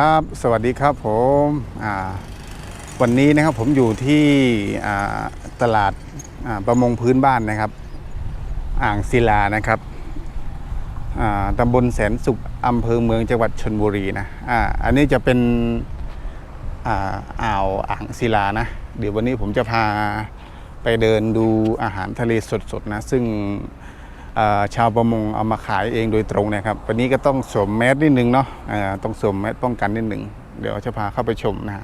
ครับ สวัสดีครับผมวันนี้นะครับผมอยู่ที่ตลาดาประมงพื้นบ้านนะครับ อ่างศิลานะครับตำบลแสนสุขอำเภอเมืองจังหวัดชนบุรีนะออันนี้จะเป็นอ่าวอ่างศิลานะ เดี๋ยววันนี้ผมจะพาไปเดินดูอาหารทะเลสดๆนะ ซึ่ง ชาวประมงเอามาขายเองโดยตรงนะครับ วันนี้ก็ต้องสวมแมสนิดนึงเนาะต้องสวมแมสป้องกันนิดนึง เดี๋ยวจะพาเข้าไปชมนะ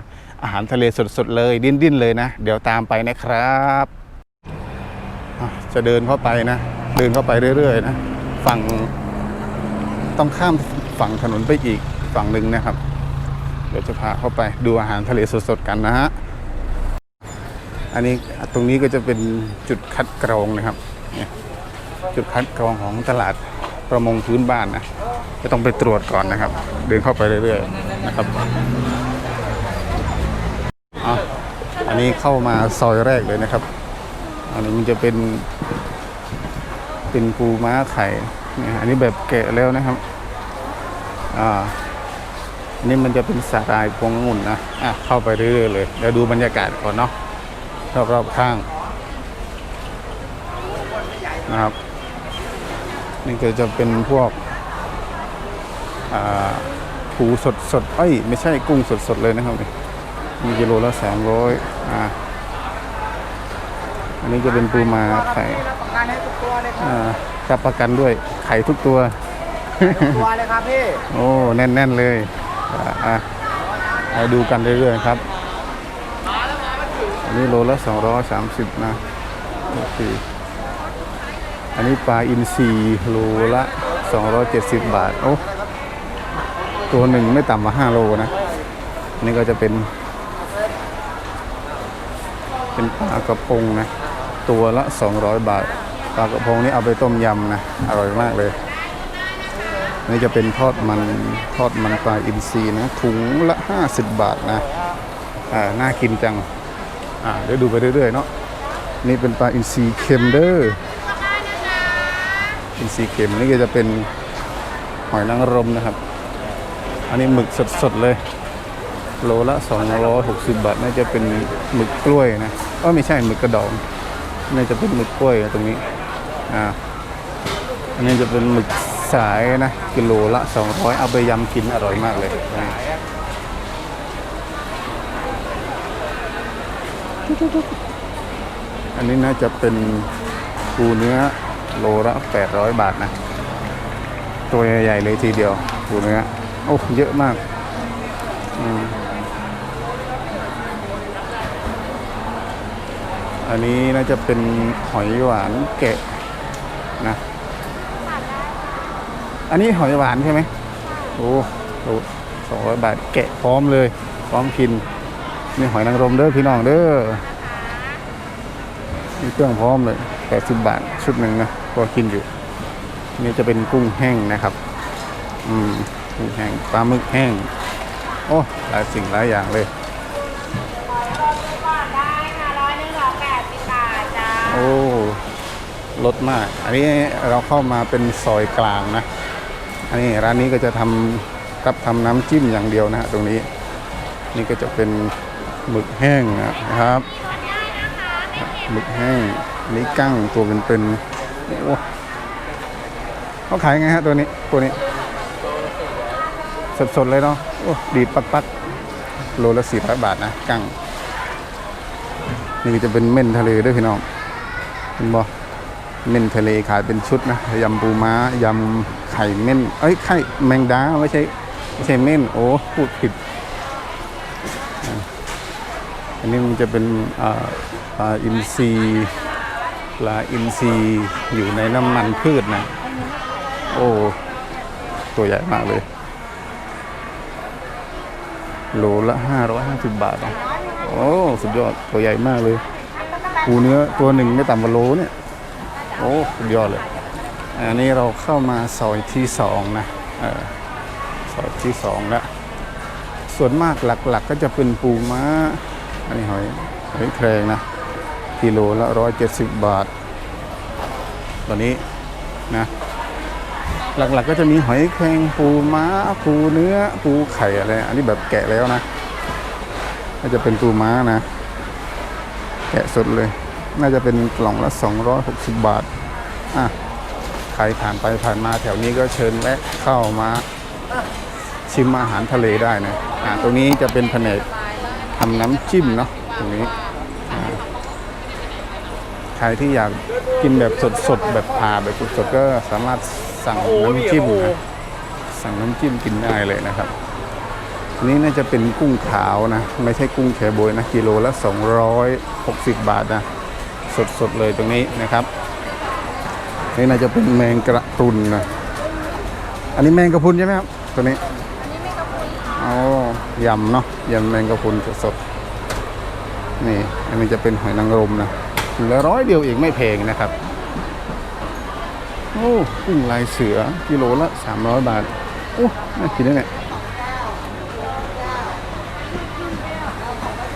อาหารทะเลสดๆเลยดิ้นๆเลยนะ เดี๋ยวตามไปนะครับจะเดินเข้าไปนะ เดินเข้าไปเรื่อย ๆ นะ ฝั่งต้องข้ามฝั่งถนนไปอีกฝั่งหนึ่งนะครับ เดี๋ยวจะพาเข้าไปดูอาหารทะเลสดๆกันนะฮะอันนี้ตรงนี้ก็จะเป็นจุดคัดกรองนะครับ จุดคัดกรองของตลาดประมงพื้นบ้านนะจะต้องไปตรวจก่อนนะครับ เดินเข้าไปเรื่อยๆนะครับอันนี้เข้ามาซอยแรกเลยนะครับ อันนี้มันจะเป็น เป็นปูม้าไข่เนี่ยอันนี้แบบแกะแล้วนะครับอ่าอันนี้มันจะเป็นสาหร่ายพวงองุ่นนะอะเข้าไปเรื่อยๆเลยเดี๋ยวดูบรรยากาศก่อนเนาะรอบๆข้างนะครับ นี่ก็จะเป็นพวกอ่าปูสดสดๆเอ้ยไม่ใช่กุ้งสดสดๆเลยนะครับนี่มีกิโลละสามร้อยอ่าอันนี้จะเป็นปูมาไข่รับประกันให้ทุกตัวเลยครับอ่ารับประกันด้วยไข่ทุกตัวทุกตัวเลยครับพี่โอ้แน่นๆเลยอ่าอะไปดูกันเรื่อยๆครับอันนี้โลละ230นะโอเค อันนี้ปลาอินทรีโลละ 270 บาท โอ้ ตัวหนึ่งไม่ต่ำกว่า 5 โลนะนนี้ก็จะเป็น เป็นปลากระพงนะ ตัวละ 200 บาท ปลากระพงนี่เอาไปต้มยำนะ อร่อยมากเลยนนี้จะเป็นทอดมัน ทอดมันปลาอินทรีนะ ถุงละ 50 บาทนะ อ่า น่ากินจัง อ่า เดี๋ยวดูไปเรื่อยๆเนาะ นี่เป็นปลาอินทรีเค็มเด้อ อินทรีเค็มนี่ก็จะเป็นหอยนางรมนะครับ อันนี้หมึกสดๆเลย โลละ 260 บาท น่าจะเป็นหมึกกล้วยนะเออไม่ใช่หมึกกระดองน่าจะเป็นหมึกกล้วยตรงนี้อ่าอันนี้จะเป็นหมึกสายนะกิโลละ 200 เอาไปยำกินอร่อยมากเลยอันนี้น่าจะเป็นปูเนื้อ โลละ800 บาทนะ ตัวใหญ่ๆเลยทีเดียวปูเนื้อโอ้เยอะมากอืมอันนี้น่าจะเป็นหอยหวานแกะนะ อันนี้หอยหวานใช่ไหมโอ้โหสองร้อยบาทแกะพร้อมเลย พร้อมกินนี่หอยนางรมเด้อพี่น้องเด้อมีเครื่องพร้อมเลยแปดสิบบาทชุดหนึ่งนะพ อกินอยู่นี่จะเป็นกุ้งแห้งนะครับ อืมกุ้งแห้งปลาหมึกแห้ง โอ้หลายสิ่งหลายอย่างเลยก่อนได้ค่ะร้อยหนึ่งร้อยแปดสิบบาทจ้าโอ้ลดมาก อันนี้เราเข้ามาเป็นซอยกลางนะ อันนี้ร้านนี้ก็จะทำรับทำน้ำจิ้มอย่างเดียวนะฮะตรงนี้ นี่ก็จะเป็นหมึกแห้งนะครับหมึกแห้งอันนี่กั้งตัวเป็นๆ โอ้เขาขายไงฮะตัวนี้ตัวนี้ สดๆเลยเนาะโอ้ดีดปักๆโลละสี่ร้อยบาทนะกั้งนี่จะเป็นเม่นทะเลด้วยพี่น้องเห็นบ่เม่นทะเลขายเป็นชุดนะยำปูม้ายำไข่เม่นเอ้ยไข่แมงดาไม่ใช่ไม่ใช่เม่นโอ้พูดผิดอันนี้มันจะเป็นอ่าปลาอินทรี ปลาอินทรีอยู่ในน้ำมันพืชนะ โอ้ ตัวใหญ่มากเลย โลละ550บบาทนะโอ้ สุดยอด ตัวใหญ่มากเลยปูเนื้อตัวหนึ่งไม่ต่ำกว่าโลเนี่ย โอ้ สุดยอดเลย อันนี้เราเข้ามาซอยที่สองนะออซอยที่สองแล้ว ส่วนมากหลักๆก็จะเป็นปูม้า อันนี้หอยหอยแครงนะ กิโลละ 170 บาท ตอนนี้นะ หลักๆก็จะมีหอยแครงปูม้า ปูเนื้อ ปูไข่อะไร อันนี้แบบแกะแล้วนะน่าจะเป็นปูม้านะ แกะสดเลย น่าจะเป็นกล่องละ 260 บาท อะ ใครผ่านไปผ่านมาแถวนี้ก็เชิญแวะเข้ามาชิมอาหารทะเลได้นะ อ่า ตรงนี้จะเป็นแผนกทำน้ำจิ้มเนาะ ตรงนี้ ใครที่อยากกินแบบสดๆแบบผ่าแบบสดๆก็สามารถสั่งน้ำจิ้มนะสั่งน้ำจิ้มกินได้เลยนะครับอันนี้น่าจะเป็นกุ้งขาวนะ ไม่ใช่กุ้งแคบวยนะกิโลละ 260 บาทนะสดๆเลยตรงนี้นะครับนี่น่าจะเป็นแมงกระพรุนนะอันนี้แมงกระพรุนใช่ไหมครับตัวนี้อันนี้ไม่กระพุ้นค่ะอ๋อยำเนาะยำแมงกะพรุนสดๆนี่ อันนี้จะเป็นหอยนางรมนะ เหลือร้อยเดียวเองไม่แพงนะครับโอ้กุ้งลายเสือกิโลละสามร้อยบาทโอ้น่ากินนะเนี่ย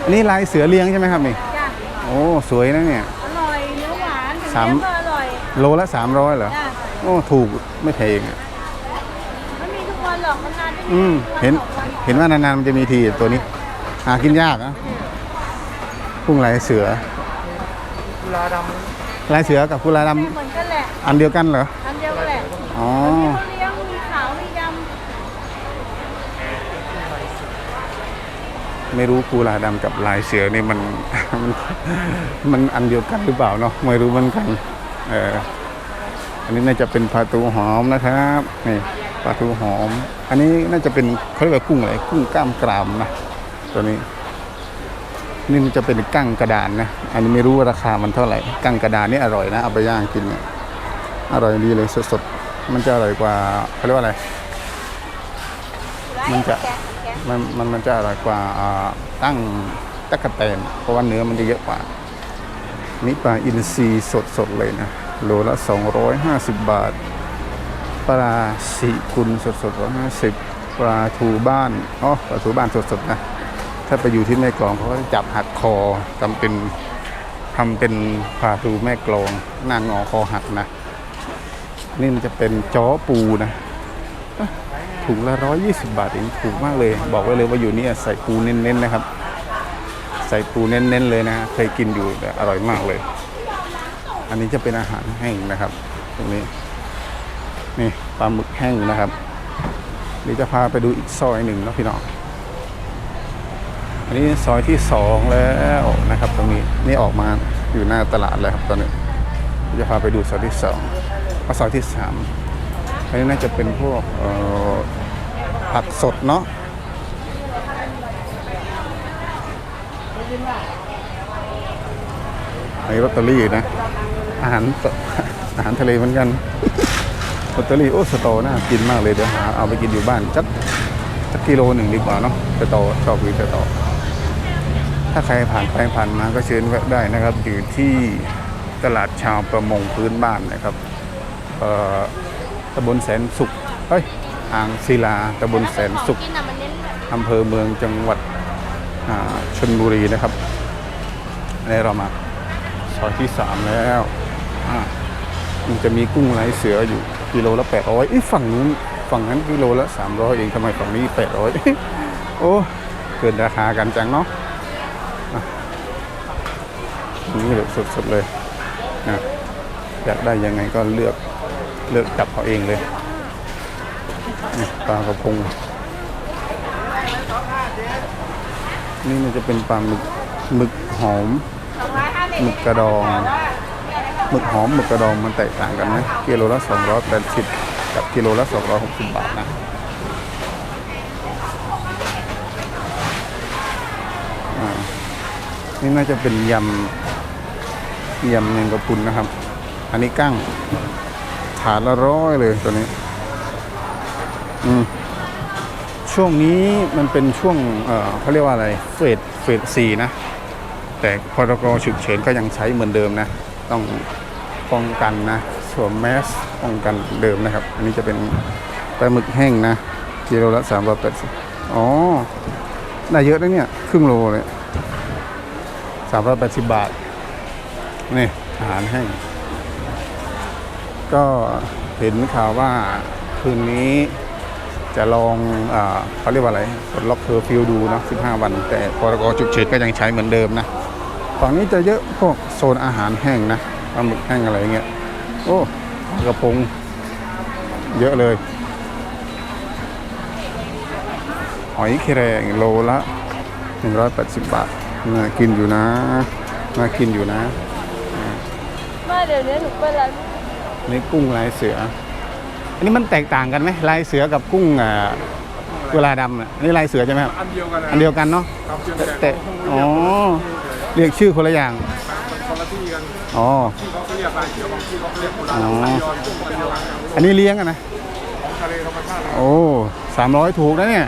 อันนี้ลายเสือเลี้ยงใช่ไหมครับนี่จ้ะโอ้สวยนะเนี่ยอร่อยเนื้อหวานสามเนื้อก็อร่อยโลละสามร้อยเหรอจ้ะโอ้ถูกไม่แพงอะไม่มีทุกวันหรอกนานๆได้อืมวัเห็นสองวันเห็นว่านานๆมันจะมีทีตัวนี้ หากินยากนะกุ้งลายเสือกุ ลาดลายเสือกับกุลาดเหมือนกันแหละำอันเดียวกันเหรออันเดียวกันแหละอ๋อเขาเลี้ยงมีขาวมีดไม่รู้กุลาดำกับลายเสือนี่มันมันมันอันเดียวกันหรือเปล่าเนาะไม่รู้เหมือนกันเอออันนี้น่าจะเป็นปลาทูหอมนะครับนี่ปลาทูหอม อันนี้น่าจะเป็นเขาเรียกว่ากุ้งอะไร กุ้งกล้ามกรามนะ ตัวนี้ นี่มันจะเป็นกั้งกระดานนะ อันนี้ไม่รู้ราคามันเท่าไหร่ กั้งกระดานนี่อร่อยนะ เอาไปย่างกินเนี่ย อร่อยดีเลยสดๆ มันจะอร่อยกว่าเขาเรียกว่าอะไร มันจะ มัน มันมันจะอร่อยกว่าตั้งตะกะแตน เพราะว่าเนื้อมันจะเยอะกว่า นี่ปลาอินทรีสดสดเลยนะ โลละ 250 บาท ปลาสีกุลสดสดร้อยห้าสิบปลาทูบ้าน อ๋อ ปลาทูบ้านสดสดนะ ถ้าไปอยู่ที่แม่กลองเขาก็จับหักคอทำเป็นทำเป็นปลาทูแม่กลอง หน้างอคอหักนะ นี่มันจะเป็นจ้อปูนะถุงละร้อยยี่สิบาทเองถูกมากเลย บอกไว้เลยว่าอยู่นี่ใส่ปูเน้นๆนะครับ ใส่ปูเน้นๆเลยนะเคยกินอยู่อร่อยมากเลย อันนี้จะเป็นอาหารแห้งนะครับ ตรงนี้นี่ปลาหมึกแห้งนะครับเดี๋ยวจะพาไปดูอีกซอยหนึ่งนะพี่น้อง อันนี้ซอยที่สองแล้วนะครับ ตรงนี้นี่ออกมาอยู่หน้าตลาดแล้วครับตอนนี้จะพาไปดูซอยที่สองก็ซอยที่สามอันนี้น่าจะเป็นพวกผักสดเนาะอันนี้ลอตเตอรี่นะ อาหารอาหารทะเลเหมือนกันลอตเตอรี่โอ้สตอน่ากินมากเลยเดี๋ยวหาเอาไปกินอยู่บ้านจักจักกิโลหนึ่งดีกว่าเนาะสตอชอบกินสตอ ถ้าใครผ่านไปผ่านมาก็เชิญแวะได้นะครับ อยู่ที่ตลาดชาวประมงพื้นบ้านนะครับตำบลแสนสุขเฮ้ยอ่างศิลาตำบลแสนสุขอำเภอเมืองจังหวัดชนบุรีนะครับนนี้เรามาซอยที่สามแล้วอ่ามันจะมีกุ้งลายเสืออยู่กิโลละแปดร้อยฝั่งนู้นฝั่งนั้นกิโลละสามร้อยเองทำไมฝั่งนี้แปดร้อยโอ้ เกินราคากันจังเนาะ นี่เลยสดๆเลยนะอยากได้ยังไงก็เลือกเลือกจับเขาเองเลยปลากระพงนี่มันจะเป็นปลาหมึกหมึกหอมหมึกกระดองหมึกหอมหมึกกระดองมันแตกต่างกันไหมกิโลละ280กับกิโลละ260บาทนะนี่น่าจะเป็นยำ ยำแมงกะพรุนนะครับ อันนี้กั้งถาดละร้อยเลยตัวนี้ อืมช่วงนี้มันเป็นช่วงเอ่อเขาเรียกว่าอะไร เฟสเฟสสี่นะ แต่พรกฉุกเฉินก็ยังใช้เหมือนเดิมนะ ต้องป้องกันนะสวมแมสป้องกันเดิมนะครับ อันนี้จะเป็นปลาหมึกแห้งนะกิโลละสามร้อยแปดสิบอ๋อ ได้เยอะนะเนี่ย ครึ่งโลเลยสามร้อยแปดสิบบาท นี่อาหารแห้งก็เห็นข่าวว่าคืนนี้จะลองอเขาเรียกว่าอะไรปลดล็อกเคอร์ฟิวดูนะ15 วัน แต่พรกฉุกเฉินก็ยังใช้เหมือนเดิมนะฝั่งนี้จะเยอะพวกโซนอาหารแห้งนะปลาหมึกแห้งอะไรเงี้ย โอ้กระพงเยอะเลย หอยแครงโลละ 180 บาทน่ากินอยู่นะ น่ากินอยู่นะ เดี๋ยวนี้หนูเป็นร้านนี่กุ้งลายเสือ อันนี้มันแตกต่างกันไหมลายเสือกับกุ้งอ่าเวลาดำอะอันนี่ลายเสือใช่ไหมครับอันเดียวกันนะอันเดียวกันเนาะ ครับเพียงแต่แต่แต่อ๋อ เรียกชื่อคนละอย่าง คนละที่กันอ๋อ ที่เขาเรียกลายเขียวบางที่เขาเรียกโบราอ๋ณอลายยอนกุ้งเป็นเดียวกันครับอันนี้เลี้ยงอะนะ ของทะเลธรรมชาติเลยโอ้สามร้อยถูกนะเนี่ย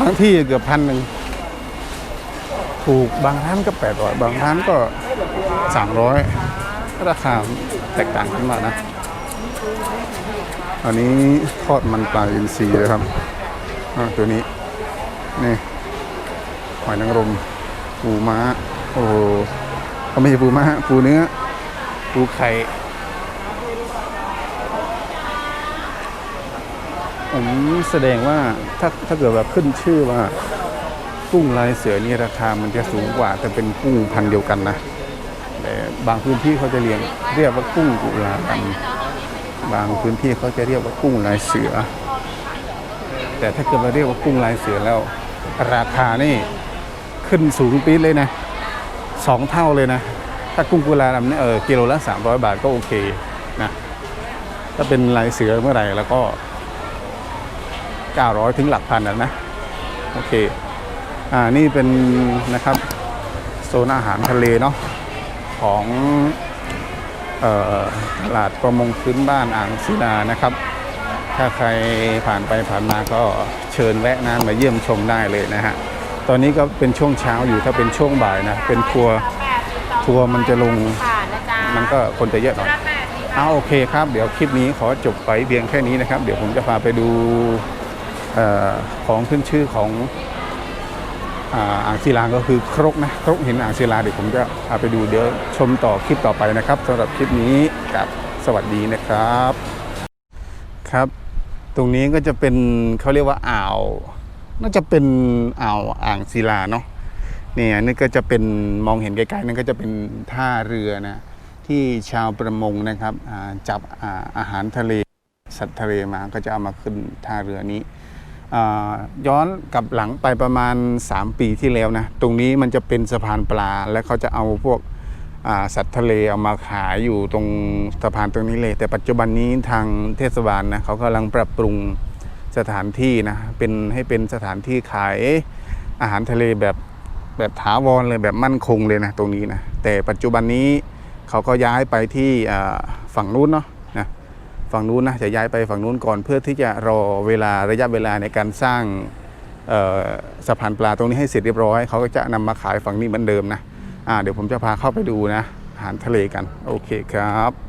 บางที่เกือบพันหนึ่ง ถูกบางร้านก็แปดร้อยบางร้านก็สามร้อย ราคาแตกต่างกันมากนะ อันนี้ทอดมันปลาอินทรีเลยครับอ่าตัวนี้ นี่หอยนางรมปูม้า โอ้โหเขาไม่ใช่ปูม้าปูเนื้อ ปูไข่ผมแสดงว่าถ้าถ้าเกิดแบบขึ้นชื่อว่ากุ้งลายเสือนี่ราคามันจะสูงกว่าแต่เป็นกุ้งพันเดียวกันนะ แต่บางพื้นที่เขาจะเรียงเรียกว่ากุ้งกุลาดำบางพื้นที่เขาจะเรียกว่ากุ้งลายเสือ แต่ถ้าเกิดมาเรียกว่ากุ้งลายเสือแล้ว ราคานี่ขึ้นสูงปี๊ดเลยนะสองเท่าเลยนะ ถ้ากุ้งกุลาดำเนี่ยเออกิโลละ 300 บาทก็โอเคนะถ้าเป็นลายเสือเมื่อไหร่แล้วก็ 900 ถึงหลักพันนะนะ โอเค อ่านี่เป็นนะครับ โซนอาหารทะเลเนาะ ของตลาดประมงพื้นบ้านอ่างศิลานะครับ ถ้าใครผ่านไปผ่านมาก็เชิญแวะนะมาเยี่ยมชมได้เลยนะฮะตอนนี้ก็เป็นช่วงเช้าอยู่ถ้าเป็นช่วงบ่ายนะ เป็นทัวร์ทัวร์มันจะลงมันก็คนจะเยอะหน่อยเอาโอเคครับ เดี๋ยวคลิปนี้ขอจบไปเพียงแค่นี้นะครับ เดี๋ยวผมจะพาไปดูออของขึ้นชื่อของ อ่างศิลาก็คือครกนะครกหินอ่างศิลาเดี๋ยวผมจะพาไปดูเดี๋ยวชมต่อคลิปต่อไปนะครับสำหรับคลิปนี้กับสวัสดีนะครับครับ ตรงนี้ก็จะเป็นเขาเรียกว่าอ่าว น่าจะเป็นอ่าวอ่างศิลาเนาะเนี่ยนี่ก็จะเป็นมองเห็นไกลๆนั่นก็จะเป็นท่าเรือนะที่ชาวประมงนะครับจับอาอาหารทะเล สัตว์ทะเลมาก็จะเอามาขึ้นท่าเรือนี้ ย้อนกลับหลังไปประมาณ 3 ปีที่แล้วนะ ตรงนี้มันจะเป็นสะพานปลา และเขาจะเอาพวกสัตว์ทะเลเอามาขายอยู่ตรงสะพานตรงนี้เลย แต่ปัจจุบันนี้ทางเทศบาลนะเขากำลังปรับปรุงสถานที่นะเป็นให้เป็นสถานที่ขายอาหารทะเลแบบแบบถาวรเลยแบบมั่นคงเลยนะตรงนี้นะแต่ปัจจุบันนี้เขาก็ย้ายไปที่ฝั่งนู้นเนาะ ฝั่งนู้นนะจะย้ายไปฝั่งนู้นก่อนเพื่อที่จะรอเวลาระยะเวลาในการสร้างสะพานปลาตรงนี้ให้เสร็จเรียบร้อยเขาก็จะนำมาขายฝั่งนี้เหมือนเดิมนะะเดี๋ยวผมจะพาเข้าไปดูนะอาหารทะเลกันโอเคครับ